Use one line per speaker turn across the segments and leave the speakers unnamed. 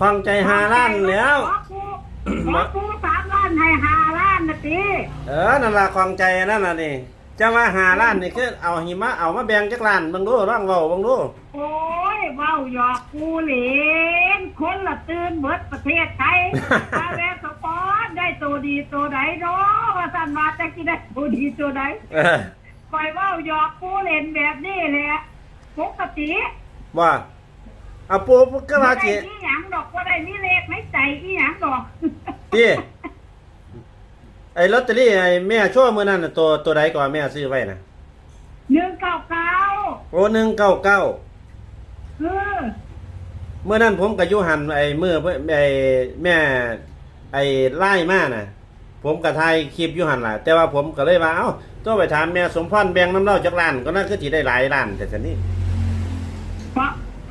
คลองใจหาล้านแล้ว
ขอกูขอกูสามล้านให้ห้าล้านนะตี
เออนั่นล่ะคลองใจนั่นน่ะนี่จะมาหาล้านนี่คือเอาหิมะเอามาแบ่งจักล้านเบิ่งดูร่องเว้าเบิ่งดู
โอ้ยเว้าหยอกกูเหลนคนละตื่นเบิดประเทศไทยถ้าแม่สปอนได้ตัวดีตัวใดเนาะว่าสันมาจะกินได้ตัวดีตัวใด
เออ
ปล่อยเว่าหยอกกูเล่นแบบนี้แหละปกติ
ว่า เอาปูก็ว่า
บ่ได้
สิ
มีหยังดอกว่าได้มีเลขไม่ใจอีหยังดอก
พี่ไอ้ลอตเตอรี่ไอ้แม่ชั่วมื้อนั้นน่ะตัวตัวใดก่อนแม่ซื้อไว้น่ะ
หนึ่งเก้าเก้า
โอ้199
คือ
เมื่อนั้นผมกับยุหันไอ้เมื่อไอ้แม่ไอ้ไล่มาน่ะ ผมกับไทยคลิปอยุหันล่ะ แต่ว่าผมก็เลยว่าเอ้าต้องไปถามแม่สมพรแบ่งน้ำเล่าจากร้านก็น่าคือสิได้หลายร้านแต่สันนี่
เพ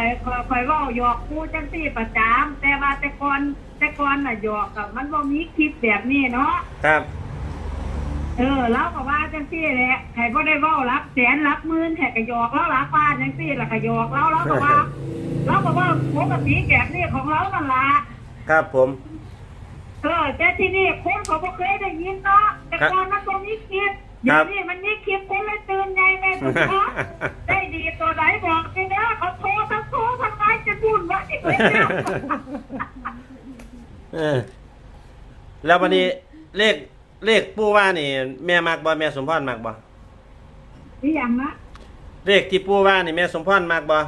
ราะใครคอยคอยเว่าหยอกกูจังสี่ประจามแต่ว่าแต่ก่อนแต่ก่อนน่ะหยอกกับมันบ่มีคลิปแบบนี้เนาะ
ครับ
เออแล้วก็ว่าจังสี่แหละใครก็ได้เว่ารับแสนรับหมื่นแขกก็หยอกแล้วรับบ้านจังสี่แล้วก็หยอกแล้วแล้วก็ว่าแล้วก็ว่าปกติแบบนี้ของเรานั่นล่ะ
ครับผม
เออแต่ที่นี่คนเขาบ่เคยได้ยินเนาะแต่ก่อนมันตรงนี้คลิปเดี๋ยวนี้มันนี่คลิปคนเลยตื่นไงแม่ทุกคนได้ดีตัวไหนบอก เป็นเนี่ย
เออ แล้ววันนี้เลขเลขปู่ว่านี่ แม่มักบ่แม่สมพรมักบ่
นี่อย่างนะ
เลขที่ปู่ว่านี่แม่สมพรมักบ่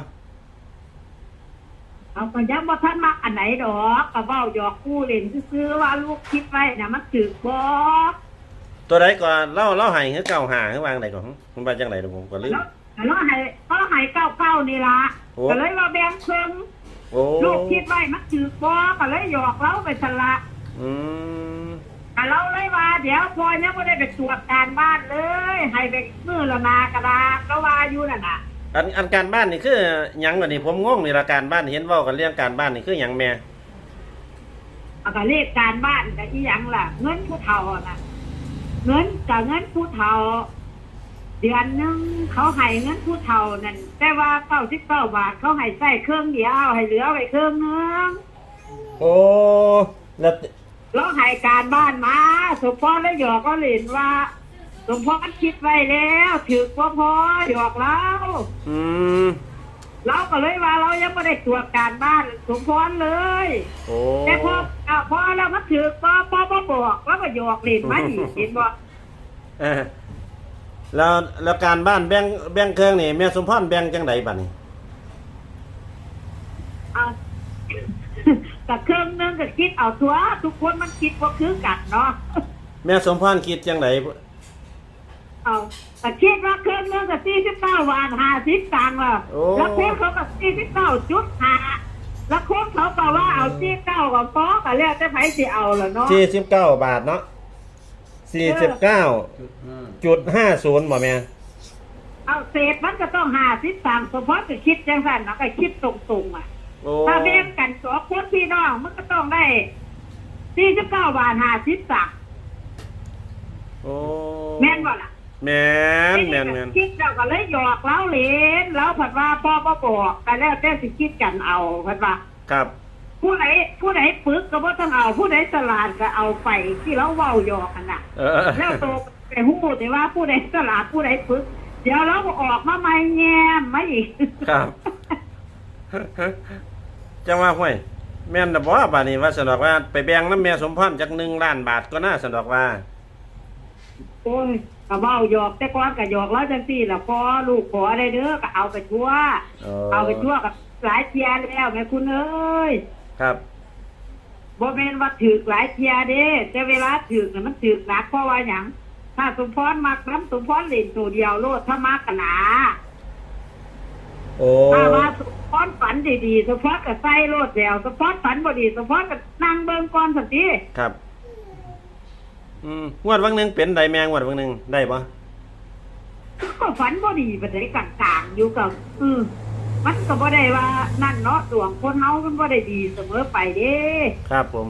เอาก็ย้ำว่าท่านมักอันไหนดอกก็เว้าหยอกกู้เล่นซื้อๆว่าลูกคิดไว้น่ะมันถึกบ่
ตัวใดก่อนเล่าเล่าให้คือเก่าหาคือวางใดก่อนมันว่าจังได๋ผมก็ลืม
แล้วแล้วให้ก็ให้เก้าเก้านี่ล่ะ
โอ้
ก็เลยว่าแบ่งครึ่ง
โอ้
ลูกคิดไว้มันถึกบ่ก็เลยหยอกเราไปสละ
อืม
แต่เราเลยว่าเดี๋ยวพอยังไม่ได้ไปตรวจการบ้านเลย ให้ไปมือละนากระดาษก็ว่าอยู่นั่นน่ะ
อันอันการบ้านนี่คือหยังวะนี่ผมงงนี่ละการบ้านเห็นเว้ากันเรื่องการบ้านนี่คือหยังแม่
เอาก็เลขการบ้านกับอีหยังล่ะ เงินผู้เฒ่าน่ะ เงินกับเงินผู้เฒ่า เดือนหนึงเขาให้เงินผู้เฒ่านั่นแต่ว่าเก้าสิบเก้าบาทเขาให้ใส่เครื่องเดียวให้เหลือไว้เครื่องหนึง
โอ้แล้ว
แล้วให้การบ้านมาสมพรแล้วหยอกก็เล่นว่าสมพรคิดไว้แล้วถือว่าพอหยอกแล้ว
อืม
เราก็เลยว่าเรายังไม่ได้ตรวจการบ้านสมพรเลย
โอ้
แต่พออะพอเรามาถือปอปอปอบอกแล้วก็หยอกเล่นมาอีกเห็นบ่
เออ แล้วแล้วการบ้านแบ่งแบ่งเครื่องนี่แม่สมพรแบ่งจังไดบัดนี้
เอากับเครื่องนึงก็คิดเอาตัว ทุกคนมันคิดว่าคือกันเนาะ
แม่สมพรคิดจังได
เอาแต่คิดว่าเครื่องนึงก็สี่สิบเก้าบาทห้าสิบตังค์ว่ะ
โอ้
แล้วโค้ชเขาก็สี่สิบเก้าจุดห้าแล้วโค้ชเขาก็ว่าเอาสี่เก้ากับฟอกันแล้วจะไผสิเอาล่ะเนาะ
สี่สิบเก้าบาทเนาะ สี่สิบเก้าจุดห้าศูนย์บ่แม่
เอาเศษมันก็ต้องห้าสิบตังค์เฉพาะจะคิดจังสันเนาะก็คิดตรงๆอะ
โอ้
ถ้าแบ่งกันสองคนพี่น้องมันก็ต้องได้สี่สิบเก้าบาทห้าสิบตังค์
โอ้
แม่นบ่ล่ะ
แม่นแม่นแม่น
คิดเราก็เลยหยอกเล้าเหรนแล้วผัดว่าพ่อมาบอกแต่แล้วแต่สิคิดกันเอาผัดว่า
ครับ
ผู้ไหนผู้ไหนปึกก็บ่ต้องเอาผู้ไหนสลาดก็เอาไปที่เราเว้าหยอกกันน่ะ
เออ
แล้วโตไปหู้แต่ว่าผู้ใดสลาดผู้ใดปึก เดี๋ยวเราก็ออกมาใหม่แง้มมาอีก
ครับ จังว่าห้วยแม่นน่ะบ่บาดนี้ว่าสนดอกว่าไปแบ่งน้ำแม่สมพรจากหนึ่งล้านบาทก็น่าสนดอกว่า
โอ้ยก็เว้าหยอกแต่ก่อนก็หยอกแล้วจังซี่ล่ะพอลูกขอได้เด้อก็เอาไปทั่ว เอาไปทั่วกับหลายเทียแล้วแม่คุณเอ้ย
ครับ
บ่แม่นว่าถือกหลายเทียเด้ แต่เวลาถือกน่ะมันถือกหนักเพราะว่าหยังถ้าสมพรมักน้ำสมพรเล่นตัวเดียวโลดถ้ามักกันหนา
โอ้
ถ้าว่าสมพรฝันดีๆสมพรก็ใส่โลดแล้วสมพรฝันบ่ดีสมพรก็นั่งเบิ่งก่อนสันติ
ครับ อืมงวดวันหนึ่งเป็นได้แมงวดวันหนึ่งได้ปะ
ก็ฝันบ่ดีปานใดกลางๆอยู่กับอือ มันก็บ่ได้ว่านั่นเนาะดวงคนเฮามันบ่ได้ดีเสมอไปเด้
ครับผม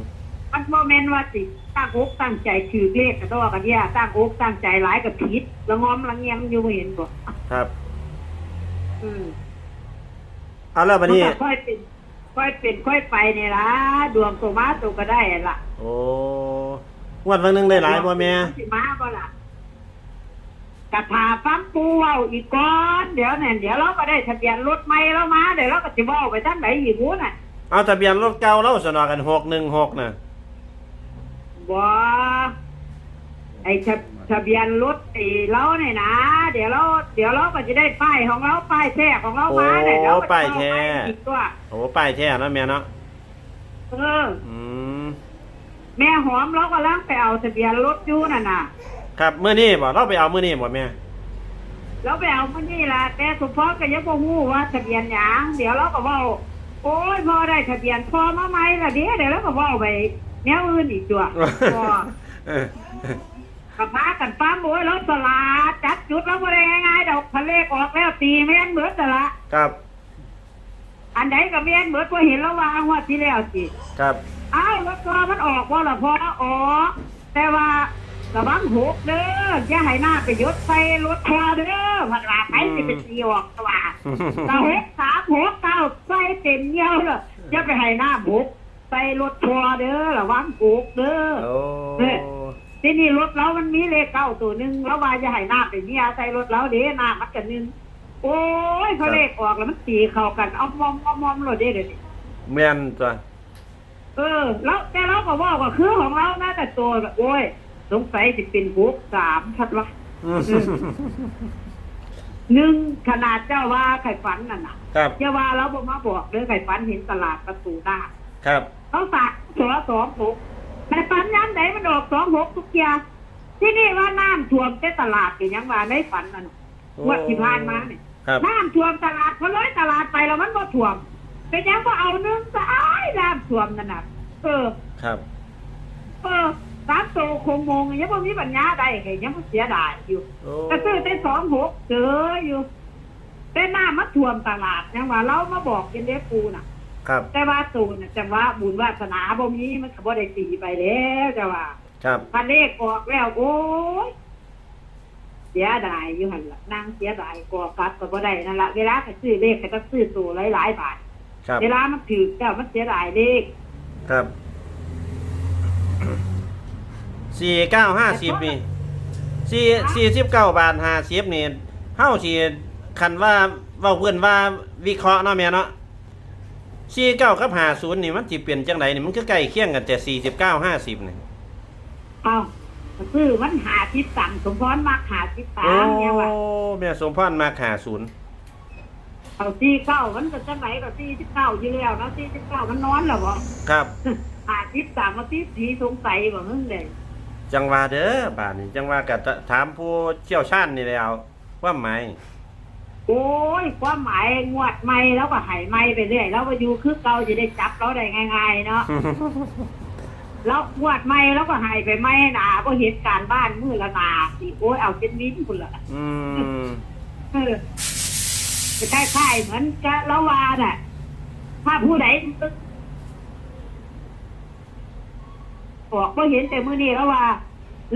มันบ่แม่นว่าสิตั้งอกตั้งใจถือเลขกระดอกกระเดียตั้งอกตั้งใจหลายกับผิดละงอมละเงียงอยู่บ่เห็นบ่
ครับ
อืม
เอาแล้วบัดนี้
มัก็ค่อยเป็นค่อยเป็นค่อยไปนี่ล่ะดวงตัวมาตัวก็ได้ล่ะ
โอ้งวดวันหนึงได้หลายบ่แม่
สิมาบ่ล่ะ กระถาฟังปูเว้าอีกก่อนเดี๋ยวเนี่ยเดี๋ยวเราก็ได้ทะเบียนรถใหม่แล้วมาเดี๋ยวเราก็สิเว้าไปทางไหนอีกหูน่ะ
เอาทะเบียนรถเก่าเราสนอกันหกหนึ่งหกน่ะ
บ่ไอ้ทะทะเบียนรถไอ้เราเนี่ยนะ เดี๋ยวเราเดี๋ยวเราก็จะได้ป้ายของเราป้ายแท้ของเรามาเนี่ยเดี๋ยวก็จะเอไปอีกตัว
โอ้ป้ายแท้เนาะแม่เนาะ
เออ
อืม
แม่หอมเราก็ลังไปเอาทะเบียนรถอยู่น่ะน่ะ
ครับมื้อนี้บ่เราไปเอามื้อนี้บ่แม่
เราไปเอามันนี่ล่ะแต่สุพรก็ยังบ่ฮู้ว่าทะเบียนหยังเดี๋ยวเราก็เว้าโอ้ยพอได้ทะเบียนพอมาใหม่ละเดี๋ยวเดี๋ยวเราก็เว้าไปแนวอื่นอีกตัวพอ
เออ
กับพากันป้ามโอ้ยรถสลาดจัดจุดแล้วบ่ได้ง่ายๆดอกทะเลขออกแล้วตีแม่นเบิดแต่ละ
ครับ
อันใดก็แม่นเบิดพอเห็นแล้วว่างวดที่แล้วสิ
ครับ
อ้าวรถตัวมันออกว่าละพอออกแต่ว่า ระวังหกเด้ออย่าให้หน้าไปยศใส่รถทัวร์เด้อพันว่าไปสิเป็นตีออกตัวเราหกสามหกเก้าใส่เต็มเยี่ยวเลยอย่าไปให้หน้าบุกใส่รถทัวร์เด้อระวังบุกเด้อ
โอ้
ที่นี่รถเรามันมีเลขเก้าตัวหนึ่งแล้วว่าจะให้หน้าไปเมียใส่รถเราเด้หน้ามันกันหนึ่งโอ้ยเขาเลขออกแล้วมันตีเข้ากันเอามอมเอามอมรถเด้เดี๋ยวนี้
แม่นตัว
เออ แล้วแต่เราก็ว่าก็คือของเรานะแต่ตัวแบบโอ้ย สงสัยจะเป็นบุกสามชัดวะ
อืม
หนึ่งขนาดเจ้าว่าไข่ฝันนั่นน่ะ
ครับ
เจ้าว่าเราบอกมาบอกเด้อไข่ฝันเห็นตลาดประตูหน้า
ครับ
เขาฝากสอสองหกแต่ฝันย้ำไหนมันออกสองหกทุกอย่างที่นี่ว่าน้ำท่วมแต่ตลาดเป็นยังว่าในฝันนั่นน่ะงวัดที่ผ่านมาเนี่ย
ครับ
น้ำท่วมตลาดพอเลยตลาดไปแล้วมันบ่ท่วมเป็นยังว่าเอาหนึ่งสายน้ำท่วมนั่นน่ะเออ
ครับ
เออ สามโตคงมงยังบ่มีปัญญาใดไงยังบ่เสียดายอยู่
โอ้
ก็ซื้อแต่สองหกเจออยู่แต่น้ำมันท่วมตลาดยังว่าเรามาบอกกินเด้ปูน่ะ
ครับ
แต่ว่าตูนน่ะจังว่าบุญวาสนาบ่มีมันก็บ่ได้ตีไปแล้วจ้ะว่า
ครับ
พันเลขออกแล้วโอ้ยเสียดายอยู่หั่นล่ะนางเสียดายกอกัดก็บ่ได้นั่นล่ะเวลาไปซื้อเลขก็ต้องซื้อตัวหลายๆบาท
ครับ
เวลามันถือเจ้ามันเสียดายเลข
ครับ สี่เก้าห้าสิบนี่สี่สี่สิบเก้าบาทห้าสิบนี่เฮาสิคันว่าเว้าเพื่อนว่าวิเคราะห์เนาะแม่เนาะสี่เก้ากับห้าศูนย์นี่มันสิเปลี่ยนจังไดนี่มันคือใกล้เคียงกันแต่สี่สิบเก้าห้าสิบนี่
เอ้าก็ซื้อมันหาทิศสั่งสมพรมักหาทิศ
โอ้
ตามเนี่ยว่า
แม่สมพรมาหาศูนย์
เอาสี่เก้ามันก็จังไหนก็สี่สิบเก้าอยู่แล้วเนาะสี่สิบเก้ามันนอนแล้วบ่
ครับ
หาทิศสั่งมาทิศสีสงสัยบ่มึงเด้
จังว่าเด้อบาดนี้จังว่ากับถามผู้เชี่ยวชาญนี่แล้วว่าไหม
โอ้ยความหมายงวดใหม่แล้วก็ใหายใหม่ไปเรื่อยแล้วก็อยู่คือเก่าจะได้จับเราได้ง่ายๆเนาะ แล้วงวดใหม่แล้วก็ใหายไปใหม่หนาก็เหตุการณ์บ้านมือละหนาสิโอ้ยเอาเป็นวินคุณละ
อืม
เออจะคล้ายๆเหมือนกะละวาน่ะ ถ้าผู้ใดบอกก็เห็นแต่มือนี้แล้วว่า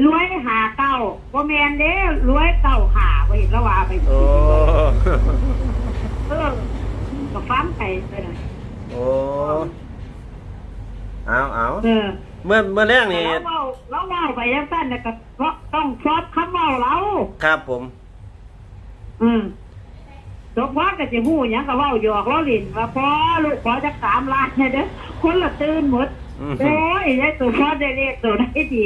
รวยหาเก้าบ่แมนเด้รวยเก้าหาบ่เห็นแล้วว่าไป
โอ้
เออก็ฟังไปไปหน่อย
โอ้เอาเอา
เออ
เมื่อเมื่อแรกนี่
เราเล่าเราเล่าไปยังสั้นนะก็เพราะต้องครอบคำเล่าเรา
ครับผม
อืมสมพรก็จะหู้หยังก็เว้าหยอกเราเล่นว่าพอลูกขอจักสามล้านเนี่ยเด้อคนละตื่นหมด
อืม
โอ้ยยายสุพรได้เลขตัวได้ดี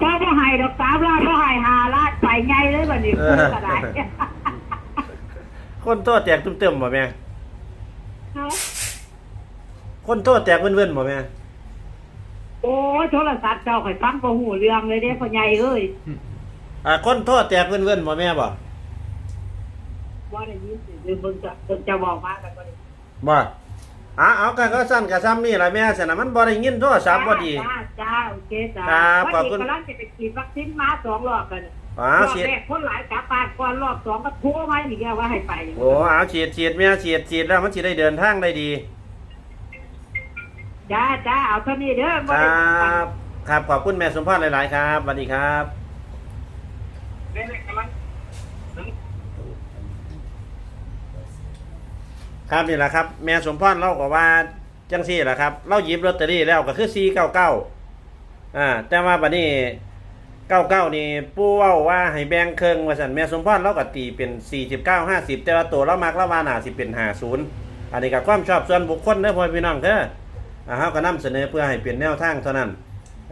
พอบ่ให้ดอกสามล้านพอให้ห้าล้านไปไงเลยบัดนี้พูดก็ได้
คนโตแตกตุ้มเติมบ่แม่
เอา
คนโตแตกเว้นๆบ่แม่
โอ้ยโทรศัพท์เจ้าข่อยฟังบ่หูเรื่องเลยเด้พ่อใหญ่เอ้ย
อ่าคนโตแตกเว้นๆบ่แม่บ่
ว่าได้ยินสิเดี๋ยวเบิ่งจะเบิ่งจะบอกมากันบ่ได้
บ่ อ่าเอากันก็สั้นกับซ้ำนี่ล่ะแม่สนะมันบ่ได้ยินโทรศัพท์บ่ดี
จ้าจ้าโอเคจ้า
ครับขอบคุณ
วันนี้กำลังจะไปฉีดวัคซีนมาสองรอบกัน
อ๋อ
รอบ
ฉีด
แรกคนหลายกลับบ้านก่อนรอบสองก็โทรมาอีกแล้วว่าให้ไป
โอ้เอาฉีดฉีดแม่ฉีดฉีดแล้วมันสิได้เดินทางได้ดี
จ้าจ้าเอาเท่านี้เด้อ
ค
บ่
รั
ได้
บครับขอบคุณแม่สมพรหลาย ๆ ครับสวัสดีครับ ครับนี่แหละครับ แม่สมพรเล่าก็ว่าจังซี่แหละครับเราหยิบลอตเตอรี่แล้วก็คือ499อ่าแต่ว่าบัดนี้99นี่ปู่เว้าว่าให้แบ่งครึ่งว่าซั่นแม่สมพรเราก็ตีเป็น49 50แต่ว่าตัวเรามักเราว่าหนาสิเป็น50อันนี้ก็ความชอบส่วนบุคคลเด้อพ่อพี่น้องเด้ออ่าเฮาก็นำเสนอเพื่อให้เป็นแนวทางเท่านั้น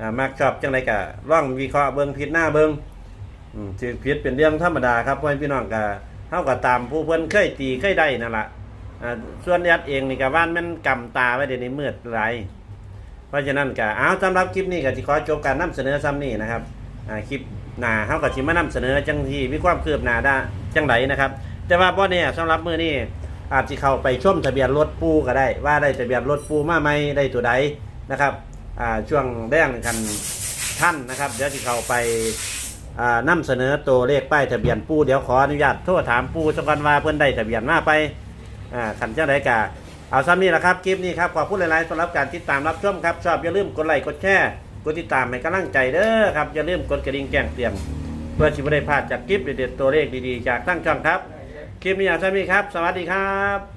อ่ามักชอบจังไดก็ลองวิเคราะห์เบิ่งผิดหน้าเบิ่งอืมสิผิดเป็นเรื่องธรรมดาครับพ่อพี่น้องก็เฮาก็ตามผู้เพิ่นเคยตีเคยได้นั่นล่ะ อ่าส่วนแอดเองนี่ก็ว่านมันกำตาไว้เดี๋ยวนี้มืดหลายเพราะฉะนั้นก็เอาสำหรับคลิปนี้ก็สิขอจบการนำเสนอซ้ำนี้นะครับอ่าคลิปหน้าเฮาก็สิมานำเสนอจังที่มีความคืบหน้าได้จังไดนะครับ แต่ว่าบ่เนี่ยสำหรับมือนี้อาจสิเข้าไปชมทะเบียนรถปูก็ได้ ว่าได้ทะเบียนรถปูมาไหมได้ตัวใดนะครับอ่าช่วงแดงกันท่านนะครับ เดี๋ยวสิเข้าไปอ่านำเสนอตัวเลขป้ายทะเบียนปูเดี๋ยวขออนุญาตโทรถามปูสักวันว่าเพิ่อนได้ทะเบียนมาไป อ่าขันเจ้าไดกะเอาซ้ำนี่แหละครับคลิปนี้ครับขอบคุณหลายๆสำหรับการติดตามรับชมครับชอบอย่าลืมกดไลค์กดแชร์กดติดตามให้กำลังใจเด้อครับอย่าลืมกดกระดิ่งแจ้งเตือนเพื่อที่ไม่ได้พลาดจากคลิปเด็ดๆตัวเลขดีๆ จากตั้งช่องครับ คลิปนี้เอาซ้ำนี่ครับ สวัสดีครับ